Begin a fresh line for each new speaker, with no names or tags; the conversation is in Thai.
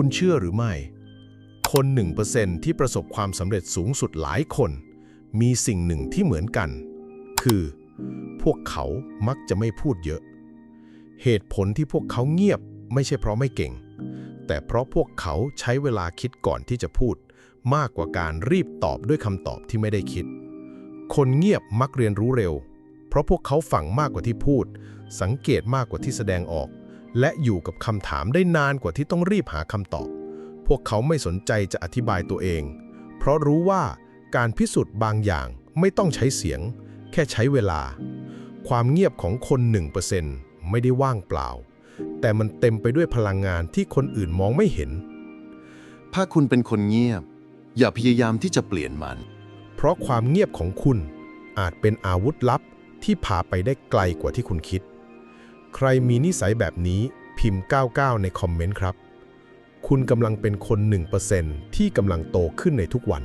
คุณเชื่อหรือไม่ คน 1%ที่ประสบความสำเร็จสูงสุดหลายคน มีสิ่งหนึ่งที่เหมือนกัน คือ พวกเขามักจะไม่พูดเยอะ เหตุผลที่พวกเขาเงียบไม่ใช่เพราะไม่เก่ง แต่เพราะพวกเขาใช้เวลาคิดก่อนที่จะพูด มากกว่าการรีบตอบด้วยคำตอบที่ไม่ได้คิด คนเงียบมักเรียนรู้เร็ว เพราะพวกเขาฟังมากกว่าที่พูด สังเกตมากกว่าที่แสดงออก และอยู่กับคำถามได้นานกว่าที่ต้องรีบหาคำตอบ พวกเขาไม่สนใจจะอธิบายตัวเอง เพราะรู้ว่าการพิสูจน์บางอย่างไม่ต้องใช้เสียง แค่ใช้เวลา ความเงียบของคน 1%ไม่ได้ว่างเปล่า แต่มันเต็มไปด้วยพลังงานที่คนอื่นมองไม่เห็น
ถ้าคุณเป็นคนเงียบ อย่าพยายามที่จะเปลี่ยนมัน
เพราะความเงียบของคุณอาจเป็นอาวุธลับที่พาไปได้ไกลกว่าที่คุณคิด ใครมีนิสัยแบบนี้พิมพ์ 99 ในคอมเมนต์ครับ คุณกำลังเป็นคน 1%ที่กำลังโตขึ้นในทุกวัน